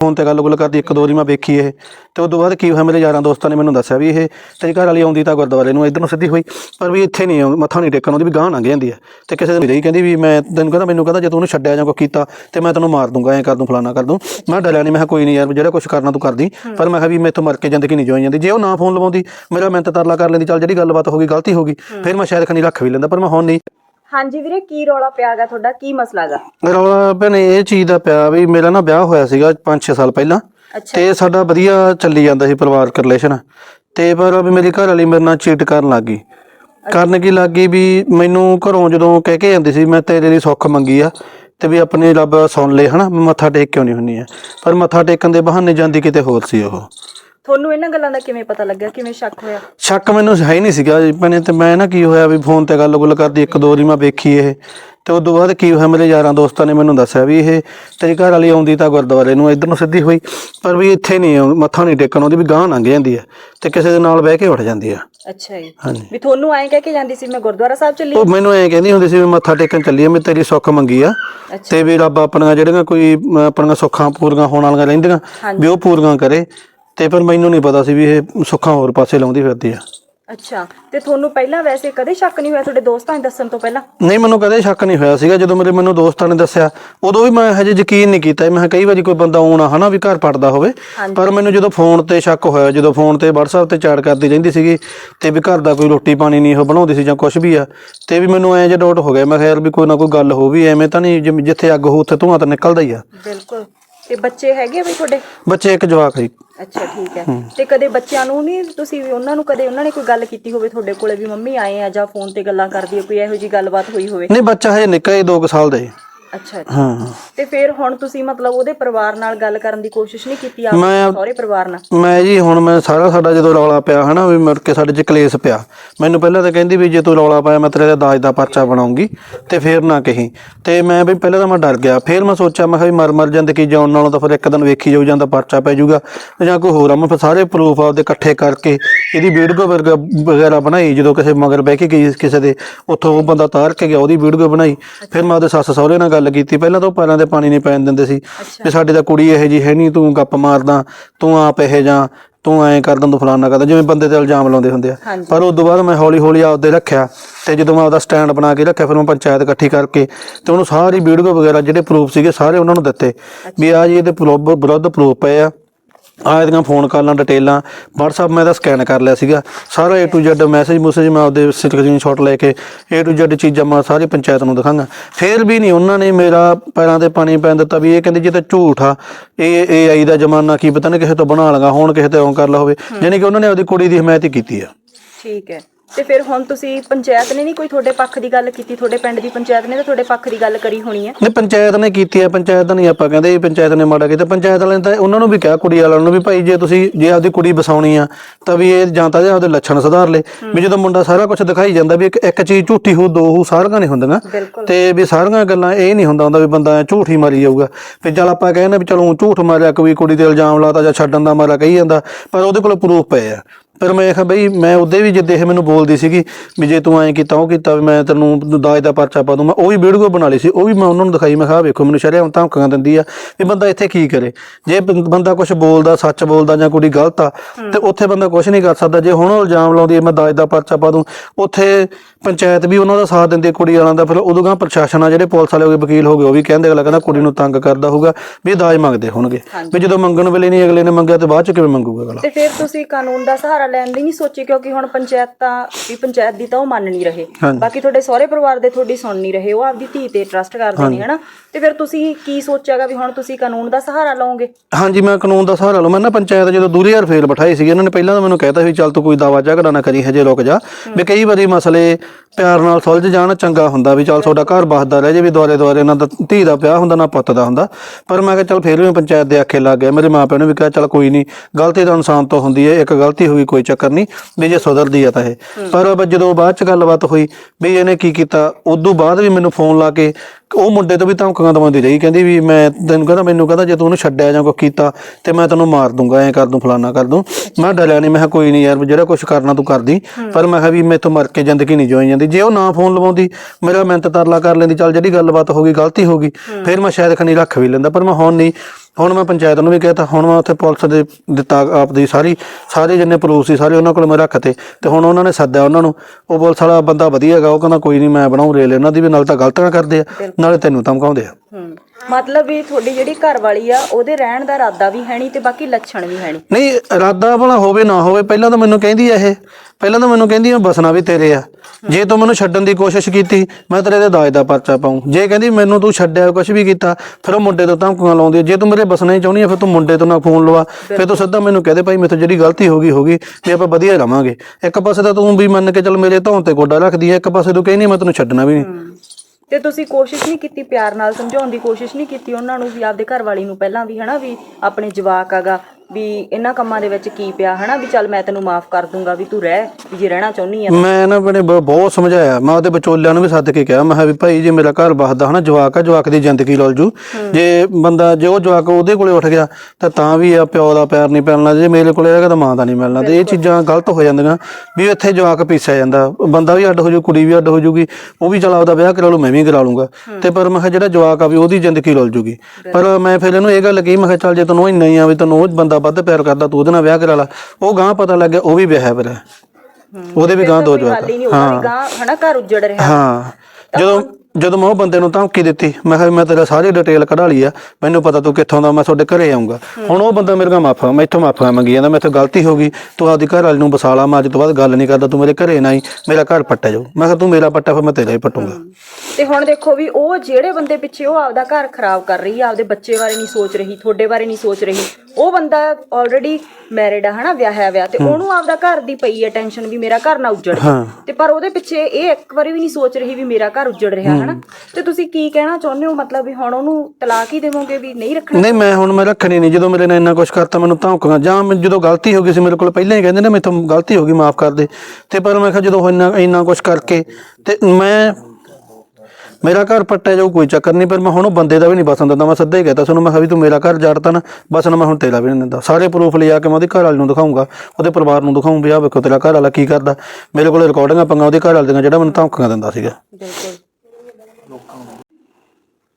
Phone ਤੇ ਗੱਲ ਗੁੱਲ ਕਰਦੀ ਇੱਕ ਦੋ ਵਾਰੀ ਮੈਂ ਵੇਖੀ ਇਹ। ਤੇ ਉਦੋਂ ਬਾਅਦ ਕੀ ਹੋਇਆ ਮੇਰੇ ਯਾਰਾਂ ਦੋਸਤਾਂ ਨੇ ਮੈਨੂੰ ਦੱਸਿਆ ਵੀ ਇਹ ਤੇਰੀ ਘਰ ਵਾਲੀ ਆਉਂਦੀ ਤਾਂ ਗੁਰਦੁਆਰੇ ਨੂੰ ਇੱਧਰ ਨੂੰ ਸਿੱਧੀ ਹੋਈ ਪਰ ਵੀ ਇੱਥੇ ਨਹੀਂ ਆਉਂਦੀ, ਮੱਥਾ ਨਹੀਂ ਟੇਕਣ ਉਹਦੀ ਵੀ ਗਾਂ ਲੰਘ ਜਾਂਦੀ ਹੈ ਤੇ ਕਿਸੇ ਦਿਨ ਰਹੀ ਕਹਿੰਦੀ ਵੀ ਮੈਂ ਤੈਨੂੰ ਕਹਿੰਦਾ ਮੈਨੂੰ ਕਹਿੰਦਾ ਜੇ ਤੂੰ ਉਹਨੂੰ ਛੱਡਿਆ ਜਾਂ ਕੋ ਕੀਤਾ ਤੇ ਮੈਂ ਤੈਨੂੰ ਮਾਰ ਦੂੰਗਾ ਐਂ ਕਰ ਦੂੰ ਫਲਾਣਾ ਕਰ ਦੂੰ। ਮੈਂ ਡਰਿਆ ਨਹੀਂ ਮੈਂ ਕੋਈ ਨਹੀਂ ਯਾਰ ਜਿਹੜਾ ਕੁਝ ਕਰਨਾ ਤੂੰ ਕਰਦੀ। ਪਰ ਮੈਂ ਕਿਹਾ ਵੀ ਮੈਥੋਂ ਮਰ ਕੇ ਜ਼ਿੰਦਗੀ ਨਹੀਂ ਜੋਈ ਜਾਂਦੀ। ਜੇ ਉਹ ਨਾ ਫੋਨ ਲਵਾਉਂਦੀ ਮੇਰਾ ਮਿਹਨਤ ਤਰਲਾ ਕਰ ਲੈਂਦੀ ਚੱਲ ਜਿਹੜੀ ਗੱਲਬਾਤ ਹੋ ਗਈ ਗਲਤੀ ਹੋ ਗਈ ਫਿਰ ਮੈਂ ਸ਼ਾਇਦ ਖਣੀ ਰੱਖ ਵੀ ਲੈਂਦਾ ਪਰ ਮੈਂ ਹੁਣ ਨਹੀਂ। ਹਾਂਜੀ ਵੀਰੇ ਕੀ ਰੌਲਾ ਪਿਆਗਾ ਤੁਹਾਡਾ? ਕੀ ਮਸਲਾ ਗਾ? ਰੌਲਾ ਭੈਣੇ ਇਹ ਚੀਜ਼ ਦਾ ਪਿਆ ਵੀ ਮੇਰਾ ਨਾ ਵਿਆਹ ਹੋਇਆ ਸੀਗਾ 5-6 ਸਾਲ ਪਹਿਲਾਂ। ਤੇ ਸਾਡਾ ਵਧੀਆ ਚੱਲੀ ਜਾਂਦਾ ਸੀ ਪਰਿਵਾਰਕ ਰਿਲੇਸ਼ਨ ਤੇ ਪਰ ਵੀ ਮੇਰੀ ਘਰ ਵਾਲੀ ਮੇਰੇ ਨਾਲ ਚੀਟ ਕਰਨ ਲੱਗ ਗਈ। ਕਰਨ ਕੀ ਲੱਗ ਗਈ ਵੀ ਮੈਨੂੰ ਘਰੋਂ ਜਦੋਂ ਕਹਿ ਕੇ ਜਾਂਦੀ ਸੀ ਮੈਂ ਤੇਰੇ ਲਈ ਸੁੱਖ ਮੰਗੀ ਆ ਤੇ ਵੀ ਆਪਣੇ ਰੱਬ ਸੁਣ ਲੈ ਹਨਾ ਮੱਥਾ ਟੇਕ ਕਿਉਂ ਨਹੀਂ ਹੁੰਨੀ ਆ। ਪਰ ਮੱਥਾ ਟੇਕਣ ਦੇ ਬਹਾਨੇ ਜਾਂਦੀ ਕਿਤੇ ਹੋਰ ਸੀ ਉਹ। ਤੁਹਾਨੂੰ ਇਹਨਾਂ ਗੱਲਾਂ ਦਾ ਕਿਵੇਂ ਪਤਾ ਲੱਗਿਆ? ਕਿਵੇਂ ਸ਼ੱਕ ਹੋਇਆ? ਸ਼ੱਕ ਮੈਨੂੰ ਹੈ ਹੀ ਨਹੀਂ ਸੀਗਾ ਜੀ। ਭੈਣੇ ਤੇ ਮੈਂ ਨਾ ਕੀ ਹੋਇਆ ਵੀ ਫੋਨ ਤੇ ਗੱਲ ਗੁੱਲ ਕਰਦੀ ਇੱਕ ਦੋ ਵਾਰੀ ਮੈਂ ਵੇਖੀ ਇਹ। ਤੇ ਉਦੋਂ ਬਾਅਦ ਕੀ ਹੋਇਆ ਮੇਰੇ ਯਾਰਾਂ ਦੋਸਤਾਂ ਨੇ ਮੈਨੂੰ ਦੱਸਿਆ ਵੀ ਇਹ ਤੇਰੀ ਘਰ ਵਾਲੀ ਆਉਂਦੀ ਤਾਂ ਗੁਰਦੁਆਰੇ ਨੂੰ ਇੱਧਰ ਨੂੰ ਸਿੱਧੀ ਹੋਈ ਪਰ ਵੀ ਇੱਥੇ ਨਹੀਂ ਆਉਂ- ਮੱਥਾ ਨਹੀਂ ਟੇਕਣ ਉਹਦੀ ਵੀ ਗਾਂ ਲੰਘ ਜਾਂਦੀ ਹੈ ਤੇ ਕਿਸੇ ਦੇ ਨਾਲ ਬਹਿ ਕੇ ਉੱਠ ਜਾਂਦੀ ਆ। ਅੱਛਾ ਜੀ। ਹਾਂਜੀ। ਵੀ ਤੁਹਾਨੂੰ ਐਂ ਕਹਿ ਕੇ ਜਾਂਦੀ ਸੀ ਮੈਂ ਗੁਰਦੁਆਰਾ ਸਾਹਿਬ ਚੱਲੀ? ਉਹ ਮੈਨੂੰ ਐਂ ਕਹਿੰਦੀ ਹੁੰਦੀ ਸੀ ਵੀ ਮੱਥਾ ਟੇਕਣ ਚੱਲੀਏ ਮੈਂ ਤੇਰੀ ਸੁੱਖ ਮੰਗੀ ਆ। ਅੱਛਾ। ਤੇ ਵੀ ਰੱਬ ਆਪਣੀਆਂ ਜਿਹੜੀਆਂ ਕੋਈ ਅਮ, ਆਪਣੀਆਂ ਸੁੱਖਾਂ ਪੂਰੀਆਂ ਹੋਣ ਵਾਲੀਆਂ ਰਹਿੰਦੀਆਂ ਵੀ ਉਹ ਪੂਰੀਆਂ ਕਰੇ। ਤੇ ਪਰ ਮੈਨੂੰ ਨਹੀਂ ਪਤਾ ਸੀ ਵੀ ਇਹ ਸੁੱਖਾਂ ਹੋਰ ਪਾਸੇ ਲਾਉਂਦੀ ਫਿਰਦੀ ਆ। ਅੱਛਾ ਤੇ ਤੁਹਾਨੂੰ ਪਹਿਲਾਂ ਵੈਸੇ ਕਦੇ ਸ਼ੱਕ ਨਹੀਂ ਹੋਇਆ ਤੁਹਾਡੇ ਦੋਸਤਾਂ ਨੇ ਦੱਸਣ ਤੋਂ ਪਹਿਲਾਂ? ਨਹੀਂ ਮੈਨੂੰ ਕਦੇ ਸ਼ੱਕ ਨਹੀਂ ਹੋਇਆ ਸੀਗਾ ਜਦੋਂ ਮੇਰੇ ਮੈਨੂੰ ਦੋਸਤਾਂ ਨੇ ਦੱਸਿਆ ਉਦੋਂ ਵੀ ਮੈਂ ਹਜੇ ਯਕੀਨ ਨਹੀਂ ਕੀਤਾ ਮੈਂ ਕਈ ਵਾਰੀ ਕੋਈ ਬੰਦਾ ਆਉਣਾ ਹਨਾ ਵੀ ਘਰ ਪੜਦਾ ਹੋਵੇ। ਪਰ ਮੈਨੂੰ ਜਦੋਂ ਫੋਨ ਤੇ ਸ਼ੱਕ ਹੋਇਆ ਜਦੋਂ ਫੋਨ ਤੇ WhatsApp ਤੇ ਚੈਟ ਕਰਦੀ ਰਹਿੰਦੀ ਸੀਗੀ ਤੇ ਵੀ ਘਰ ਦਾ ਕੋਈ ਰੋਟੀ ਪਾਣੀ ਨਹੀਂ ਉਹ ਬਣਾਉਂਦੀ ਸੀ ਜਾਂ ਕੁਝ ਵੀ ਆ ਤੇ ਵੀ ਮੈਨੂੰ ਐਂ ਜਿਹਾ ਡਾਊਟ ਹੋ ਗਿਆ। ਮੈਂ ਯਾਰ ਵੀ ਕੋਈ ਨਾ ਕੋਈ ਗੱਲ ਹੋ ਵੀ ਐਵੇਂ ਤਾਂ ਨਹੀਂ ਜਿ- ਜਿੱਥੇ ਅੱਗ ਹੋ ਉੱਥੇ ਧੂਆਂ ਤਾਂ ਨਿਕਲਦਾ ਹੀ ਆ। ਬਿਲਕੁਲ। ਤੇ ਬੱਚੇ ਹੈਗੇ ਆ ਬਈ ਤੁਹਾਡੇ? ਬੱਚੇ ਇੱਕ ਜਵਾਕ ਹੈ ਅੱਛਾ ਠੀਕ ਹੈ। ਤੇ ਕਦੇ ਬੱਚਿਆਂ ਨੂੰ ਨਹੀਂ ਤੁਸੀਂ ਵੀ ਉਹਨਾਂ ਨੂੰ ਕਦੇ ਉਹਨਾਂ ਨੇ ਕੋਈ ਗੱਲ ਕੀਤੀ ਹੋਵੇ ਤੁਹਾਡੇ ਕੋਲੇ ਵੀ ਮੰਮੀ ਆਏ ਆ ਜਾਂ ਫੋਨ ਤੇ ਗੱਲਾਂ ਕਰਦੀ ਹੈ ਕੋਈ ਇਹੋ ਜੀ ਗੱਲਬਾਤ ਹੋਈ ਹੋਵੇ? ਨਹੀਂ ਬੱਚਾ ਹਜੇ ਨਿੱਕਾ ਹੀ 2 ਸਾਲ ਦਾ। ਹੈ ਅੱਛਾ ਅੱਛਾ। ਹਾਂ। ਤੇ ਫਿਰ ਹੁਣ ਤੁਸੀਂ ਮਤਲਬ ਉਹਦੇ ਪਰਿਵਾਰ ਨਾਲ ਗੱਲ ਕਰਨ ਦੀ ਕੋਸ਼ਿਸ਼ ਨਹੀਂ ਕੀਤੀ ਮੈਂ- ਸਹੁਰੇ ਪਰਿਵਾਰ ਨਾਲ? ਮੈਂ ਜੀ ਹੁਣ ਮੈਂ ਸਾਰਾ ਸਾਡਾ ਜਦੋਂ ਰੌਲਾ ਪਿਆ ਹਨਾ ਵੀ ਮੁੜ ਕੇ ਸਾਡੇ 'ਚ ਕਲੇਸ਼ ਪਿਆ। ਮੈਨੂੰ ਪਹਿਲਾਂ ਤਾਂ ਕਹਿੰਦੀ ਵੀ ਜੇ ਤੂੰ ਰੌਲਾ ਪਾਇਆ ਮੈਂ ਤੇਰੇ ਦਾ ਦਾਜ ਦਾ ਪਰਚਾ ਬਣਾਉਂਗੀ ਤੇ ਫੇਰ ਨਾ ਕਹੀਂ। ਤੇ ਮੈਂ ਵੀ ਪਹਿਲਾਂ ਤਾਂ ਮੈਂ ਡਰ ਗਿਆ। ਫੇਰ ਮੈਂ ਸੋਚਿਆ ਮੈਂ ਕਿਹਾ ਵੀ ਮਰ ਮਰ ਜ਼ਿੰਦਗੀ ਜਿਉਣ ਨਾਲੋਂ ਤਾਂ ਫਿਰ ਇੱਕ ਦਿਨ ਵੇਖੀ ਜਾਊ ਜਾਂਦਾ ਪਰਚਾ ਪੈ ਜਾਊਗਾ ਤੇ ਜਾਂ ਕੋਈ ਹੋਰ ਆ। ਮੈਂ ਫਿਰ ਸਾਰੇ ਪ੍ਰੂਫ ਆਪਦੇ ਇਕੱਠੇ ਕਰਕੇ ਇਹਦੀ ਵੀਡੀਓ ਵਰਗਾ ਵਗੈਰਾ ਬਣਾਈ। ਜਦੋਂ ਕਿਸੇ ਮਗਰ ਬਹਿ ਕੇ ਗਈ ਕਿਸੇ ਦੇ ਉੱਥੋਂ ਉਹ ਬੰਦਾ ਤਾਰ ਕੇ ਗਿਆ ਉਹਦੀ ਵੀਡੀਓ ਬਣਾਈ। ਫਿਰ ਮੈਂ ਉਹਦੇ ਸੱਸ ਸਹੁਰੇ ਨਾਲ ਗੱਲ ਕੀਤੀ ਪਹਿਲਾਂ ਤਾਂ ਉਹ ਪੈਰਾਂ ਤੇ ਪਾਣੀ ਨਹੀਂ ਪੈਣ ਦਿੰਦੇ ਸੀ। ਵੀ ਸਾਡੀ ਤਾਂ ਕੁੜੀ ਇਹੋ ਜੀ ਹੈ ਨਹੀਂ ਤੂੰ ਗੱਪ ਮਾਰਦਾ ਤੂੰ ਆਪ ਇਹ ਜਾਂ ਤੂੰ ਐਂ ਕਰਦਾ ਤੂੰ ਫਲਾਨਾ ਕਰਦਾ ਜਿਵੇਂ ਬੰਦੇ ਤੇ ਇਲਜ਼ਾਮ ਲਾਉਂਦੇ ਹੁੰਦੇ ਆ। ਪਰ ਉਸ ਤੋਂ ਬਾਅਦ ਮੈਂ ਹੌਲੀ ਹੌਲੀ ਆਪਦੇ ਰੱਖਿਆ ਤੇ ਜਦੋਂ ਮੈਂ ਆਪਦਾ ਸਟੈਂਡ ਬਣਾ ਕੇ ਰੱਖਿਆ ਫਿਰ ਮੈਂ ਪੰਚਾਇਤ ਇਕੱਠੀ ਕਰਕੇ ਤੇ ਉਹਨੂੰ ਸਾਰੀ ਵੀਡੀਓ ਵਗੈਰਾ ਜਿਹੜੇ ਪ੍ਰੂਫ ਸੀਗੇ ਸਾਰੇ ਉਹਨਾਂ ਨੂੰ ਦਿੱਤੇ। ਵੀ ਆ ਜੀ ਇਹਦੇ ਵਿਰੁੱਧ ਪ੍ਰੂਫ ਪਏ ਆ। ਆ ਇਹਦੀਆਂ ਫੋਨ ਕਾਲਾਂ ਡਿਟੇਲਾਂ WhatsApp ਮੈਂ ਇਹਦਾ ਸਕੈਨ ਕਰ ਲਿਆ ਸੀਗਾ। ਸਾਰਾ A to Z ਮੈਸੇਜ ਮੁਸੇਜ ਮੈਂ ਆਪਦੇ ਸਕਰੀਨਸ਼ਾਟ ਲੈ ਕੇ A to Z ਚੀਜ਼ਾਂ ਮੈਂ ਸਾਰੀ ਪੰਚਾਇਤ ਨੂੰ ਦਿਖਾਂਗਾ। ਫੇਰ ਵੀ ਨਹੀਂ ਉਹਨਾਂ ਨੇ ਮੇਰਾ ਪੈਰਾਂ ਤੇ ਪਾਣੀ ਪੈਣ ਦਿੱਤਾ ਵੀ ਇਹ ਕਹਿੰਦੇ ਜੇ ਤਾਂ ਝੂਠ ਆ ਇਹ AI ਦਾ ਜ਼ਮਾਨਾ ਕੀ ਪਤਾ ਨਹੀਂ ਕਿਸੇ ਤੋਂ ਬਣਾ ਲਗਾ ਹੁਣ ਕਿਸੇ ਤੇ ਓਂ ਕਰ ਲਾ ਹੋਵੇ। ਯਾਨੀ ਕਿ ਉਹਨਾਂ ਨੇ ਆਪਦੀ ਕੁੜੀ ਦੀ ਹਮਾਇਤ ਕੀਤੀ ਆ। ਠੀਕ ਹੈ। ਤੇ ਫਿਰ ਹੁਣ ਤੁਸੀਂ ਪੰਚਾਇਤ ਨੇ ਨਹੀਂ ਕੋਈ ਤੁਹਾਡੇ ਪੱਖ ਦੀ ਗੱਲ ਕੀਤੀ? ਤੁਹਾਡੇ ਪਿੰਡ ਦੀ ਪੰਚਾਇਤ ਨੇ ਤਾਂ ਤੁਹਾਡੇ ਪੱਖ ਦੀ ਗੱਲ ਕਰੀ ਹੋਣੀ ਹੈ। ਨਹੀਂ ਪੰਚਾਇਤ ਨੇ ਕੀਤੀ ਹੈ ਪੰਚਾਇਤ ਦਾ ਨਹੀਂ ਆਪਾਂ ਕਹਿੰਦੇ ਵੀ ਪੰਚਾਇਤ ਨੇ ਮਾੜਾ ਕੀਤਾ। ਪੰਚਾਇਤ ਵਾਲਿਆਂ ਨੇ ਤਾਂ ਉਹਨਾਂ ਨੂੰ ਵੀ ਕਿਹਾ ਕੁੜੀ ਵਾਲਿਆਂ ਨੂੰ ਵੀ ਭਾਈ ਜੇ ਤੁਸੀਂ ਜੇ ਆਪਦੀ ਕੁੜੀ ਬਸਾਉਣੀ ਆ ਤਾਂ ਵੀ ਇਹ ਜਾਂ ਤਾਂ ਆਪਦੇ ਲੱਛਣ ਸੁਧਾਰ ਲੈ। ਵੀ ਜਦੋਂ ਮੁੰਡਾ ਸਾਰਾ ਕੁਝ ਦਿਖਾਈ ਜਾਂਦਾ ਵੀ ਇੱਕ ਇੱਕ ਚੀਜ਼ ਝੂਠੀ ਹੋ ਦੋ ਹੋ ਸਾਰੀਆਂ ਨਹੀਂ ਹੁੰਦੀਆਂ। ਤੇ ਵੀ ਸਾਰੀਆਂ ਗੱਲਾਂ ਇਹ ਨਹੀਂ ਹੁੰਦਾ ਹੁੰਦਾ ਵੀ ਬੰਦਾ ਝੂਠ ਮਾਰੀ ਜਾਊਗਾ। ਵੀ ਚੱਲ ਆਪਾਂ ਕਹਿੰਦੇ ਵੀ ਚਲੋ ਝੂਠ ਮਾਰਿਆ ਕੋਈ ਕੁੜੀ ਤੇ ਇਲਜ਼ਾਮ ਲਾਤਾ ਜਾਂ ਛੱਡਣ ਦਾ ਮਾਰਾ ਕਹੀ ਜਾਂਦਾ ਪਰ ਉਹਦੇ ਕੋਲ ਪ੍ਰੂਫ ਪਏ ਆ। ਪਰ ਮੈਂ ਕਿਹਾ ਬਈ ਮੈਂ ਉਹਦੇ ਵੀ ਜਿੱਦੇ ਇਹ ਮੈਨੂੰ ਬੋਲਦੀ ਸੀਗੀ ਵੀ ਜੇ ਤੂੰ ਐਂ ਕੀਤਾ ਉਹ ਕੀਤਾ ਵੀ ਮੈਂ ਤੈਨੂੰ ਦਾਜ ਦਾ ਪਰਚਾ ਪਾ ਦੂੰ ਮੈਂ ਉਹ ਵੀ ਵੀਡੀਓ ਬਣਾ ਲਈ ਸੀ ਉਹ ਵੀ ਮੈਂ ਉਹਨਾਂ ਨੂੰ ਦਿਖਾਈ ਮੈਂ ਕਿਹਾ ਵੇਖੋ ਮੈਨੂੰ ਸ਼ਰੇਆਮ ਧਮਕੀਆਂ ਦਿੰਦੀ ਆ ਵੀ ਬੰਦਾ ਇੱਥੇ ਕੀ ਕਰੇ। ਜੇ ਬੰਦਾ ਕੁਝ ਬੋਲਦਾ ਸੱਚ ਬੋਲਦਾ ਜਾਂ ਕੁੜੀ ਗਲਤ ਆ ਤੇ ਉੱਥੇ ਬੰਦਾ ਕੁਝ ਨਹੀਂ ਕਰ ਸਕਦਾ। ਜੇ ਹੁਣ ਇਲਜ਼ਾਮ ਲਾਉਂਦੀ ਮੈਂ ਦਾਜ ਦਾ ਪਰਚਾ ਪਾ ਦੂੰ ਉੱਥੇ ਪੰਚਾਇਤ ਵੀ ਉਹਨਾਂ ਦਾ ਸਾਥ ਦਿੰਦੀ ਕੁੜੀ ਵਾਲਿਆਂ ਦਾ ਫਿਰ ਉਦੋਂ ਗਾਂ ਪ੍ਰਸ਼ਾਸਨ ਆ ਜਿਹੜੇ ਪੁਲਿਸ ਵਾਲੇ ਹੋ ਗਏ ਵਕੀਲ ਹੋ ਗਏ ਉਹ ਵੀ ਕਹਿੰਦੇ ਅਗਲਾ ਕਹਿੰਦਾ ਕੁੜੀ ਨੂੰ ਤੰਗ ਕਰਦਾ ਹੋਊਗਾ ਵੀ ਦਾਜ ਮੰਗਦੇ ਹੋਣਗੇ। ਵੀ ਜਦੋਂ ਮੰਗਣ ਵੇਲੇ ਨਹੀਂ ਅਗਲੇ ਨੇ ਮੰਗਿਆ ਤੇ ਬਾਅਦ ਚ ਕਿਵੇਂ ਮੰਗੂਗਾ ਅਗਲਾ? ਤੇ ਫਿਰ ਤੁਸੀਂ ਕਾਨੂੰਨ ਦਾ ਸਹਾਰਾ ਲੈਣ ਦੀ ਨਹੀਂ ਸੋਚੀ ਕਿਉਂਕਿ ਹੁਣ ਪੰਚਾਇਤ ਤਾਂ ਵੀ ਪੰਚਾਇਤ ਦੀ ਤਾਂ ਉਹ ਮੰਨ ਨਹੀਂ ਰਹੇ। ਹਾਂਜੀ। ਬਾਕੀ ਤੁਹਾਡੇ ਸਹੁਰੇ ਪਰਿਵਾਰ ਦੇ ਤੁਹਾਡੀ ਸੁਣ ਨਹੀਂ ਰਹੇ ਉਹ ਆਪਦੀ ਧੀ ਤੇ ਟਰਸਟ ਕਰਦੇ ਨੇ ਹਨਾ? ਤੇ ਫਿਰ ਤੁਸੀਂ ਕੀ ਸੋਚਿਆਗਾ ਵੀ ਹੁਣ ਤੁਸੀਂ ਕਾਨੂੰਨ ਦਾ ਸਹਾਰਾ ਲਓਗੇ? ਹਾਂਜੀ ਮੈਂ ਕਾਨੂੰਨ ਦਾ ਸਹਾਰਾ ਲਵਾਂ। ਮੈਂ ਨਾ ਪੰਚਾਇਤ ਜਦੋਂ ਦੂਰੀ ਹਰ ਫੇਰ ਬਿਠਾਈ ਸੀ ਇਹਨਾਂ ਨੇ ਪਹਿਲਾਂ ਤਾਂ ਮੈਨੂੰ ਕਹਿਤਾ ਸੀ ਚੱਲ ਤੂੰ ਕੋਈ ਦਾਵਾ ਝਗੜਾ ਨਾ ਕਰੀ ਹਜੇ ਰੁਕ ਜਾ। ਵੀ ਕਈ ਵਾਰੀ ਮਸਲੇ ਪਿਆਰ ਨਾਲ ਸੁਲਝ ਜਾਣ ਚੰਗਾ ਹੁੰਦਾ ਵੀ ਚੱਲ ਤੁਹਾਡਾ ਘਰ ਬਸਦਾ ਰਹਿ ਜੇ ਵੀ ਦੁਆਰੇ ਦੁਆਰੇ ਇਹਨਾਂ ਦਾ ਧੀ ਦਾ ਵਿਆਹ ਹੁੰਦਾ ਨਾ ਪੁੱਤ ਦਾ ਹੁੰਦਾ। ਪਰ ਮੈਂ ਕਿਹਾ ਚੱਲ ਫੇਰ ਵੀ ਪੰਚਾਇਤ ਦੇ ਆਖੇ ਲੱਗ ਗਿਆ ਮੇਰੇ ਮਾਪਿਆਂ ਨੇ ਵੀ ਕਿਹਾ ਚੱਲ ਕੋਈ ਨਹੀਂ ਗਲਤੀ ਤਾਂ ਇਨਸਾਨ ਤੋਂ ਹੁੰਦੀ ਹੈ ਇੱਕ ਗਲਤੀ ਹੋਈ ਕੋਈ ਚੱਕਰ ਨਹੀਂ ਵੀ ਜੇ ਸੁਧਰਦੀ ਆ ਤਾਂ ਇਹ। ਪਰ ਜਦੋਂ ਬਾਅਦ ਚ ਗੱਲਬਾਤ ਹੋਈ ਵੀ ਇਹਨੇ ਕੀ ਕੀਤਾ ਉਦੋਂ ਬਾਅਦ ਵੀ ਮੈਨੂੰ ਫੋਨ ਲਾ ਕੇ ਉਹ ਮੁੰਡੇ ਤੋਂ ਵੀ ਧਮਕੀਆਂ ਦਵਾਉਂਦੀ ਰਹੀ ਕਹਿੰਦੀ ਵੀ ਮੈਂ ਤੈਨੂੰ ਕਹਿੰਦਾ ਮੈਨੂੰ ਕਹਿੰਦਾ ਜੇ ਤੂੰ ਉਹਨੂੰ ਛੱਡਿਆ ਜਾਂ ਕੋਈ ਕੀਤਾ ਤੇ ਮੈਂ ਤੈਨੂੰ ਮਾਰ ਦੂੰਗਾ ਐਂ ਕਰ ਦੂੰ ਫਲਾਨਾ ਕਰ ਦੂੰ। ਮੈਂ ਡਰਿਆ ਨਹੀਂ ਮੈਂ ਕਿਹਾ ਕੋਈ ਨਹੀਂ ਯਾਰ ਜਿਹੜਾ ਕੁਝ ਕਰਨਾ ਤੂੰ ਕਰਦੀ। ਪਰ ਮੈਂ ਕਿਹਾ ਵੀ ਮੈਥੋਂ ਮਰ ਕੇ ਜ਼ਿੰਦਗੀ ਨਹੀਂ ਜੋਈ ਜਾਂਦੀ। ਜੇ ਉਹ ਨਾ ਫੋਨ ਲਵਾਉਂਦੀ ਮੇਰਾ ਮਿਹਨਤ ਤਰਲਾ ਕਰ ਲੈਂਦੀ ਚੱਲ ਜਿਹੜੀ ਗੱਲਬਾਤ ਹੋ ਗਈ ਗਲਤੀ ਹੋ ਗਈ ਫਿਰ ਮੈਂ ਸ਼ਾਇਦ ਖਣੀ ਰੱਖ ਵੀ ਲੈਂਦਾ ਪਰ ਮੈਂ ਹੁਣ ਨਹੀਂ ਹੁਣ ਮੈਂ ਪੰਚਾਇਤ ਨੂੰ ਵੀ ਕਹਿਤਾ ਹੁਣ ਮੈਂ ਉੱਥੇ ਪੁਲਿਸ ਦੇ ਦਿੱਤਾ ਆਪਦੀ ਸਾਰੀ ਸਾਰੇ ਜਿੰਨੇ ਪ੍ਰੂਫ ਸੀ ਸਾਰੇ ਉਹਨਾਂ ਕੋਲ ਮੈਂ ਰੱਖਤੇ ਤੇ ਹੁਣ ਉਹਨਾਂ ਨੇ ਸੱਦਿਆ ਉਹਨਾਂ ਨੂੰ ਉਹ ਪੁਲਿਸ ਵਾਲਾ ਬੰਦਾ ਵਧੀਆ ਹੈਗਾ ਉਹ ਕਹਿੰਦਾ ਕੋਈ ਨਹੀਂ ਮੈਂ ਬਣਾਉ ਰੇਲ ਇਹਨਾਂ ਦੀ ਵੀ ਨਾਲ ਤਾਂ ਗਲਤੀਆਂ ਕਰਦੇ ਆ ਨਾਲੇ ਤੈਨੂੰ ਧਮਕਾਉਂਦੇ ਆ। ਹੂੰ। ਮਤਲਬ ਵੀ ਤੁਹਾਡੀ ਜਿਹੜੀ ਘਰ ਵਾਲੀ ਆ ਉਹਦੇ ਰਹਿਣ ਦਾ ਇਰਾਦਾ ਵੀ ਹੈ ਨਹੀਂ ਤੇ ਬਾਕੀ ਲੱਛਣ ਵੀ ਹੈ ਨਹੀਂ। ਨਹੀਂ ਇਰਾਦਾ ਭਲਾ ਹੋਵੇ ਨਾ ਹੋਵੇ ਪਹਿਲਾਂ ਤਾਂ ਮੈਨੂੰ ਕਹਿੰਦੀ ਆ ਇਹ। ਪਹਿਲਾਂ ਤਾਂ ਮੈਨੂੰ ਕਹਿੰਦੀ ਆ ਬਸਣਾ ਵੀ ਤੇਰੇ ਆ। ਜੇ ਤੂੰ ਮੈਨੂੰ ਛੱਡਣ ਦੀ ਕੋਸ਼ਿਸ਼ ਕੀਤੀ ਮੈਂ ਤੇਰੇ ਤੇ ਦਾਜ ਦਾ ਪਰਚਾ ਪਾਉਂ ਜੇ ਕਹਿੰਦੀ ਮੈਨੂੰ ਤੂੰ ਛੱਡਿਆ ਕੁਝ ਵੀ ਕੀਤਾ ਫਿਰ ਉਹ ਮੁੰਡੇ ਤੋਂ ਧਮਕੀਆਂ ਲਾਉਂਦੀ ਆ। ਜੇ ਤੂੰ ਮੇਰੇ ਬਸਣਾ ਹੀ ਚਾਹੁੰਦੀ ਆ ਫਿਰ ਤੂੰ ਮੁੰਡੇ ਤੋਂ ਨਾ ਫੋਨ ਲਵਾ। ਫਿਰ ਤੂੰ ਸਿੱਧਾ ਮੈਨੂੰ ਕਹਦੇ ਭਾਈ ਮੇਥੋਂ ਜਿਹੜੀ ਗਲਤੀ ਹੋ ਗਈ ਹੋ ਗਈ ਵੀ ਆਪਾਂ ਵਧੀਆ ਰਵਾਂਗੇ। ਇੱਕ ਪਾਸੇ ਤਾਂ ਤੂੰ ਵੀ ਮੰਨ ਕੇ ਚੱਲ ਮੇਰੇ ਧੌਣ ਤੇ ਗੋਡਾ ਰੱਖਦੀ ਆ ਇੱਕ ਪਾਸੇ ਤੂੰ ਕਹਿੰਦੀ ਮੈਂ ਤੈਨੂੰ ਛੱਡਣਾ ਵੀ ਨਹੀਂ। ਤੇ ਤੁਸੀਂ ਕੋਸ਼ਿਸ਼ ਨਹੀਂ ਕੀਤੀ ਪਿਆਰ ਨਾਲ ਸਮਝਾਉਣ ਦੀ, ਕੋਸ਼ਿਸ਼ ਨਹੀਂ ਕੀਤੀ ਉਹਨਾਂ ਨੂੰ ਵੀ ਆਪਦੇ ਘਰ ਵਾਲੀ ਨੂੰ ਪਹਿਲਾਂ ਵੀ, ਹਨਾ, ਵੀ ਆਪਣੇ ਜਵਾਕ ਆਗਾ। ਵੀ ਇਹਨਾਂ ਕੰਮਾਂ ਦੇ ਵਿੱਚ ਕੀ ਪਿਆ ਹਨਾ? ਵੀ ਚੱਲ ਮੈਂ ਤੈਨੂੰ ਮਾਫ ਕਰ ਦੂੰਗਾ ਵੀ ਤੂੰ ਰਹਿ ਵੀ ਜੇ ਰਹਿਣਾ ਚਾਹੁੰਦੀ ਆ ਮੈਂ ਨਾ ਬਣੇ ਬਹੁਤ ਸਮਝਾਇਆ। ਮੈਂ ਉਹਦੇ ਵਿਚੋਲਿਆਂ ਨੂੰ ਵੀ ਸੱਦ ਕੇ ਕਿਹਾ ਮੈਂ ਕਿਹਾ ਵੀ ਭਾਈ ਜੇ ਮੇਰਾ ਘਰ ਬਸਦਾ ਹਨਾ ਜਵਾਕ ਆ ਜਵਾਕ ਦੀ ਜ਼ਿੰਦਗੀ ਰੁਲ ਜੂ। ਜੇ ਬੰਦਾ ਜੇ ਉਹ ਜਵਾਕ ਉਹਦੇ ਕੋਲੇ ਉੱਠ ਗਿਆ ਤਾਂ ਤਾਂ ਵੀ ਆ ਪਿਓ ਦਾ ਪਿਆਰ ਨਹੀਂ ਪੈਣਾ ਜੇ ਮੇਰੇ ਕੋਲੇ ਰਹੇਗਾ ਤਾਂ ਮਾਂ ਦਾ ਨਹੀਂ ਮਿਲਣਾ। ਤੇ ਇਹ ਚੀਜ਼ਾਂ ਗਲਤ ਹੋ ਜਾਂਦੀਆਂ ਵੀ ਇੱਥੇ ਜਵਾਕ ਪੀਸਿਆ ਜਾਂਦਾ। ਬੰਦਾ ਵੀ ਅੱਡ ਹੋ ਜੂ ਕੁੜੀ ਵੀ ਅੱਡ ਹੋ ਜੂਗੀ ਉਹ ਵੀ ਚਲ ਆਪਦਾ ਵਿਆਹ ਕਰਾ ਲੂ ਮੈਂ ਵੀ ਕਰਾ ਲੂੰਗਾ ਤੇ ਪਰ ਮੈਂ ਕਿਹਾ ਜਿਹੜਾ ਜਵਾਕ ਆ ਵੀ ਉਹਦੀ ਜ਼ਿੰਦਗੀ ਰੁਲ ਜੂਗੀ। ਪਰ ਮੈਂ ਫਿਰ ਇਹਨੂੰ ਇਹ ਗੱਲ ਕਹੀ ਮੈਂ ਕਿਹਾ ਚੱਲ ਜੇ ਤੈਨੂੰ ਇੰਨਾ ਹੀ ਆ ਵੀ ਤੈਨੂੰ ਉਹ ਬੰਦਾ ਵੱਧ ਪਿਆਰ ਕਰਦਾ ਤੂੰ ਉਹਦੇ ਨਾਲ ਵਿਆਹ ਕਰਾ ਲਾ। ਉਹ ਗਾਂ ਪਤਾ ਲੱਗ ਗਿਆ ਉਹ ਵੀ ਵਿਆਹ ਫਿਰ। ਉਹਦੇ ਵੀ ਗਾਂ ਦੋ ਜਵਾਕ ਹੀ ਹਨਾ ਘਰ ਉੱਜੜ ਰਿਹਾ। ਹਾਂ। ਜਦੋਂ ਜਦੋਂ ਮੈਂ ਉਹ ਬੰਦੇ ਨੂੰ ਧਮਕੀ ਦਿੱਤੀ ਮੈਂ ਕਿਹਾ ਵੀ ਮੈਂ ਤੇਰਾ ਸਾਰੀ ਡਿਟੇਲ ਕਢਾ ਲਈ ਆ ਮੈਨੂੰ ਪਤਾ ਤੂੰ ਕਿੱਥੋਂ ਦਾ ਮੈਂ ਤੁਹਾਡੇ ਘਰੇ ਆਉਂਗਾ ਹੁਣ ਉਹ ਬੰਦਾ ਮੇਰੇ ਕੋਲ ਮਾਫਾ ਮੈਥੋਂ ਮਾਫਾ ਮੰਗੀ ਜਾਂਦਾ ਮੈਥੋਂ ਗਲਤੀ ਹੋ ਗਈ। ਤੂੰ ਆਪਦੀ ਘਰ ਵਾਲੀ ਨੂੰ ਬਸਾ ਲਾ ਮੈਂ ਅੱਜ ਤੋਂ ਬਾਅਦ ਗੱਲ ਨਹੀਂ ਕਰਦਾ ਤੂੰ ਮੇਰੇ ਘਰੇ ਨਾ ਆਈ ਮੇਰਾ ਘਰ ਪੱਟਿਆ ਜਾਊ। ਮੈਂ ਕਿਹਾ ਤੂੰ ਮੇਰਾ ਪੱਟਾ ਫਿਰ ਮੈਂ ਤੇਰਾ ਹੀ ਪੱਟੂੰਗਾ। ਤੇ ਹੁਣ ਦੇਖੋ ਵੀ ਉਹ ਜਿਹੜੇ ਬੰਦੇ ਪਿੱਛੇ ਉਹ ਆਪਦਾ ਘਰ ਖਰਾਬ ਕਰ ਰਹੀ ਆ ਆਪਦੇ ਬੱਚੇ ਬਾਰੇ ਨਹੀਂ ਸੋਚ ਰਹੀ ਤੁਹਾਡੇ ਬਾਰੇ ਨਹੀਂ ਸੋਚ ਰਹੀ। ਉਹ ਬੰਦਾ ਆਲਰੇਡੀ ਮੈਰਿਡ ਆ ਹਨਾ ਵਿਆਹਿਆ ਵਿਆਹ ਤੇ ਉਹਨੂੰ ਆਪਦਾ ਘਰ ਦੀ ਪਈ ਹੈ ਟੈਨਸ਼ਨ ਵੀ ਮੇਰਾ ਘਰ ਨਾ ਉੱਜੜ ਤੇ ਪਰ ਉਹਦੇ ਪਿੱਛੇ ਇਹ ਇੱਕ ਵਾਰੀ ਵੀ ਨਹੀਂ ਸੋਚ ਰਹੀ ਵੀ ਮੇਰਾ ਘਰ ਉੱਜੜ ਰਿਹਾ। ਹਨਾ? ਤੇ ਤੁਸੀਂ ਕੀ ਕਹਿਣਾ ਚਾਹੁੰਦੇ ਹੋ? ਮਤਲਬ ਵੀ ਹੁਣ ਉਹਨੂੰ ਤਲਾਕ ਹੀ ਦੇਵੋਗੇ ਵੀ ਨਹੀਂ ਰੱਖਣਾ? ਨਹੀਂ ਮੈਂ ਹੁਣ ਮੈਂ ਰੱਖਣੀ ਨਹੀਂ। ਜਦੋਂ ਮੇਰੇ ਨਾਲ ਇੰਨਾ ਕੁਝ ਕਰਤਾ ਮੈਨੂੰ ਧਮਕੀਆਂ। ਜਾਂ ਮੈਂ ਜਦੋਂ ਗਲਤੀ ਹੋ ਗਈ ਸੀ ਮੇਰੇ ਕੋਲ ਪਹਿਲਾਂ ਹੀ ਕਹਿੰਦੇ ਨੇ ਮੈਥੋਂ ਗਲਤੀ ਹੋ ਗਈ ਮਾਫ ਕਰ ਦੇ। ਤੇ ਪਰ ਮੈਂ ਕਿਹਾ ਜਦੋਂ ਇੰਨਾ ਇੰਨਾ ਕੁਝ ਕਰਕੇ ਤੇ ਮੈਂ ਮੇਰਾ ਘਰ ਪੱਟਿਆ ਜਾਊ ਕੋਈ ਚੱਕਰ ਨਹੀਂ। ਪਰ ਮੈਂ ਹੁਣ ਉਹ ਬੰਦੇ ਦਾ ਵੀ ਨਹੀਂ ਬਸਣ ਦਿੰਦਾ। ਮੈਂ ਸਿੱਧਾ ਹੀ ਕਹਤਾ ਤੁਹਾਨੂੰ ਮੈਂ ਕਿਹਾ ਵੀ ਤੂੰ ਮੇਰਾ ਘਰ ਜੜਤਾ ਨਾ। ਬਸ ਨਾ ਮੈਂ ਹੁਣ ਤੇਰਾ ਵੀ ਨਹੀਂ ਦਿੰਦਾ। ਸਾਰੇ ਪ੍ਰੂਫ ਲਿਆ ਕੇ ਮੈਂ ਉਹਦੇ ਘਰ ਵਾਲੇ ਨੂੰ ਦਿਖਾਊਂਗਾ। ਉਹਦੇ ਪਰਿਵਾਰ ਨੂੰ ਦਿਖਾਊਂ ਵੀ ਵੇਖੋ ਤੇਰਾ ਘਰ ਵਾਲਾ ਕੀ ਕਰਦਾ। ਮੇਰੇ ਕੋਲ ਰਿਕਾਰਡਿੰਗਾਂ ਪੰਗਾ ਉਹਦੇ ਘਰ ਵਾਲੇ ਦੀਆਂ ਜਿਹੜਾ ਮੈਨੂੰ ਧਮਕੀਆਂ ਦਿੰਦਾ ਸੀਗਾ। ਬਿਲਕੁਲ।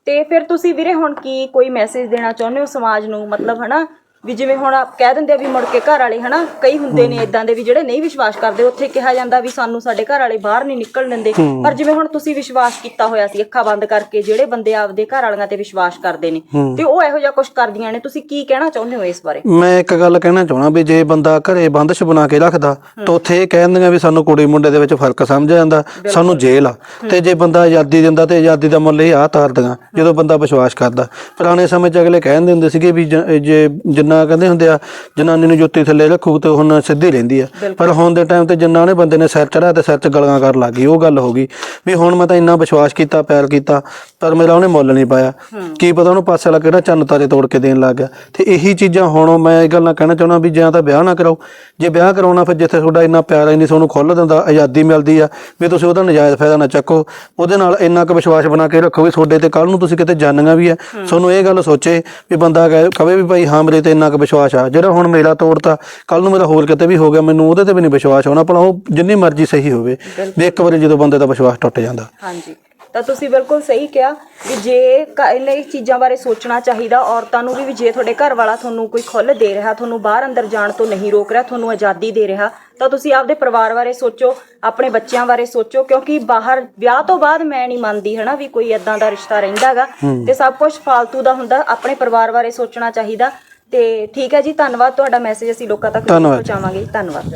ਤੇ ਫਿਰ ਤੁਸੀਂ ਵੀਰੇ ਹੁਣ ਕੀ ਕੋਈ ਮੈਸੇਜ ਦੇਣਾ ਚਾਹੁੰਦੇ ਹੋ ਸਮਾਜ ਨੂੰ? ਮਤਲਬ ਹਨਾ ਵੀ ਜਿਵੇਂ ਹੁਣ ਆਪ ਕਹਿ ਦਿੰਦੇ ਆ ਵੀ ਮੁੜ ਕੇ ਘਰ ਵਾਲੇ ਹਨਾ ਕਈ ਹੁੰਦੇ ਨੇ ਇਦਾਂ ਦੇ ਵੀ ਜਿਹੜੇ ਨਹੀਂ ਵਿਸ਼ਵਾਸ ਕਰਦੇ ਉੱਥੇ ਕਿਹਾ ਜਾਂਦਾ ਵੀ ਸਾਨੂੰ ਸਾਡੇ ਘਰ ਵਾਲੇ ਬਾਹਰ ਨਹੀਂ ਨਿਕਲਣ ਦਿੰਦੇ। ਪਰ ਜਿਵੇਂ ਹੁਣ ਤੁਸੀਂ ਵਿਸ਼ਵਾਸ ਕੀਤਾ ਹੋਇਆ ਸੀ ਅੱਖਾਂ ਬੰਦ ਕਰਕੇ ਜਿਹੜੇ ਬੰਦੇ ਆਪਦੇ ਘਰ ਵਾਲੀਆਂ ਤੇ ਵਿਸ਼ਵਾਸ ਕਰਦੇ ਨੇ ਤੇ ਉਹ ਇਹੋ ਜਿਹਾ ਕੁਝ ਕਰਦੀਆਂ ਨੇ ਤੁਸੀਂ ਕੀ ਕਹਿਣਾ ਚਾਹੁੰਦੇ ਹੋ ਇਸ ਬਾਰੇ? ਮੈਂ ਇੱਕ ਗੱਲ ਕਹਿਣਾ ਚਾਹਣਾ ਵੀ ਜੇ ਬੰਦਾ ਘਰੇ ਬੰਦਸ਼ ਬਣਾ ਕੇ ਰੱਖਦਾ ਤਾਂ ਉੱਥੇ ਇਹ ਕਹਿੰਦੀਆਂ ਵੀ ਸਾਨੂੰ ਕੁੜੀ ਮੁੰਡੇ ਦੇ ਵਿੱਚ ਫ਼ਰਕ ਸਮਝਿਆ ਜਾਂਦਾ ਸਾਨੂੰ ਜੇਲ੍ਹ ਆ ਤੇ ਜੇ ਬੰਦਾ ਆਜ਼ਾਦੀ ਦਿੰਦਾ ਤੇ ਆਜ਼ਾਦੀ ਦਾ ਮੁੱਲ ਇਹ ਆ ਤਾਰਦੀਆਂ ਜਦੋਂ ਬੰਦਾ ਵਿਸ਼ਵਾਸ ਕਰਦਾ। ਪੁਰਾਣੇ ਸਮੇਂ 'ਚ ਅਗਲੇ ਕਹਿੰਦੇ ਹੁੰਦੇ ਸੀਗੇ ਵੀ ਜ- ਜਿੰਨਾ ਕਹਿੰਦੇ ਹੁੰਦੇ ਆ ਜਨਾਨੀ ਨੂੰ ਜੁੱਤੀ ਥੱਲੇ ਰੱਖੂ ਤੇ ਹੁਣ ਸਿੱਧੀ ਰਹਿੰਦੀ ਆ। ਪਰ ਹੁਣ ਦੇ ਟਾਈਮ ਤੇ ਜਿੰਨਾ ਉਹਨੇ ਬੰਦੇ ਨੇ ਸਿਰ ਚੜਾ ਤੇ ਸਿਰ 'ਚ ਗਲੀਆਂ ਕਰਨ ਲੱਗ ਗਈ ਉਹ ਗੱਲ ਹੋ ਗਈ। ਵੀ ਹੁਣ ਮੈਂ ਤਾਂ ਇੰਨਾ ਵਿਸ਼ਵਾਸ ਕੀਤਾ ਪਿਆਰ ਕੀਤਾ ਪਰ ਮੇਰਾ ਉਹਨੇ ਮੁੱਲ ਨਹੀਂ ਪਾਇਆ। ਕੀ ਪਤਾ ਉਹਨੂੰ ਪਾਸੇ ਵਾਲਾ ਕਿਹੜਾ ਚੰਨ ਤਾਰੇ ਤੋੜ ਕੇ ਦੇਣ ਲੱਗ ਗਿਆ। ਤੇ ਇਹੀ ਚੀਜ਼ਾਂ ਹੁਣ ਮੈਂ ਇਹ ਗੱਲਾਂ ਕਹਿਣਾ ਚਾਹੁੰਦਾ ਵੀ ਜਾਂ ਤਾਂ ਵਿਆਹ ਨਾ ਕਰਾਓ। ਜੇ ਵਿਆਹ ਕਰਾਉਣਾ ਫਿਰ ਜਿੱਥੇ ਤੁਹਾਡਾ ਇੰਨਾ ਪਿਆਰ ਇੰਨੀ ਤੁਹਾਨੂੰ ਖੁੱਲ੍ਹ ਦਿੰਦਾ ਆਜ਼ਾਦੀ ਮਿਲਦੀ ਆ ਵੀ ਤੁਸੀਂ ਉਹਦਾ ਨਜਾਇਜ਼ ਫਾਇਦਾ ਨਾ ਚੱਕੋ। ਉਹਦੇ ਨਾਲ ਇੰਨਾ ਕੁ ਵਿਸ਼ਵਾਸ ਬਣਾ ਕੇ ਰੱਖੋ ਵੀ ਤੁਹਾਡੇ ਤੇ ਕੱਲ ਨੂੰ ਤੁਸੀਂ ਕਿਤੇ ਜਾਣੀਆਂ ਵੀ ਆ। ਤੁਹਾਨੂੰ ਇਹ ਗੱਲ ਸੋਚੇ ਵੀ ਬੰਦਾ ਕਹੇ ਵੀ ਭਾਈ ਹਾਂ ਮੇਰੇ ਤੇ ਇੰਨਾ ਕੁ ਵਿਸ਼ਵਾਸ ਆ। ਜਿਹੜਾ ਹੁਣ ਮੇਰਾ ਤੋੜਤਾ ਕੱਲ ਨੂੰ ਮੇਰਾ ਹੋਰ ਕਿਤੇ ਵੀ ਹੋ ਗਿਆ ਮੈਨੂੰ ਉਹਦੇ ਤੇ ਵੀ ਨਹੀਂ ਵਿਸ਼ਵਾਸ ਹੋਣਾ। ਭਲਾ ਉਹ ਜਿੰਨੀ ਮਰਜ਼ੀ ਸਹੀ ਹੋਵੇ ਵੀ ਇੱਕ ਵਾਰੀ ਜਦੋਂ ਬੰਦੇ ਦਾ ਵਿਸ਼ਵਾਸ ਟੁੱਟ ਜਾਂਦਾ। ਹਾਂਜੀ। ਤਾਂ ਤੁਸੀਂ ਬਿਲਕੁਲ ਸਹੀ ਕਿਹਾ ਵੀ ਜੇ ਕ- ਇਹਨਾਂ ਇਹ ਚੀਜ਼ਾਂ ਬਾਰੇ ਸੋਚਣਾ ਚਾਹੀਦਾ ਔਰਤਾਂ ਨੂੰ ਵੀ ਜੇ ਤੁਹਾਡੇ ਘਰ ਵਾਲਾ ਤੁਹਾਨੂੰ ਕੋਈ ਖੁੱਲ੍ਹ ਦੇ ਰਿਹਾ ਤੁਹਾਨੂੰ ਬਾਹਰ ਅੰਦਰ ਜਾਣ ਤੋਂ ਨਹੀਂ ਰੋਕ ਰਿਹਾ ਤੁਹਾਨੂੰ ਆਜ਼ਾਦੀ ਦੇ ਰਿਹਾ ਤਾਂ ਤੁਸੀਂ ਆਪਦੇ ਪਰਿਵਾਰ ਬਾਰੇ ਸੋਚੋ ਆਪਣੇ ਬੱਚਿਆਂ ਬਾਰੇ ਸੋਚੋ ਕਿਉਂਕਿ ਬਾਹਰ ਵਿਆਹ ਤੋਂ ਬਾਅਦ ਮੈਂ ਨਹੀਂ ਮੰਨਦੀ ਹਨਾ ਵੀ ਕੋਈ ਇਦਾਂ ਦਾ ਰਿਸ਼ਤਾ ਰਹਿੰਦਾਗਾ ਤੇ ਸਭ ਕੁਝ ਫालतू ਦਾ ਹੁੰਦਾ ਆਪਣੇ ਪਰਿਵਾਰ ਬਾਰੇ ਸੋਚਣਾ ਚਾਹੀਦਾ। ਤੇ ਠੀਕ ਹੈ ਜੀ ਧੰਨਵਾਦ ਤੁਹਾਡਾ ਮੈਸੇਜ ਅਸੀਂ ਲੋਕਾਂ ਤੱਕ ਜ਼ਰੂਰ ਧੰਨਵਾਦ। ਪਹੁੰਚਾਵਾਂਗੇ ਧੰਨਵਾਦ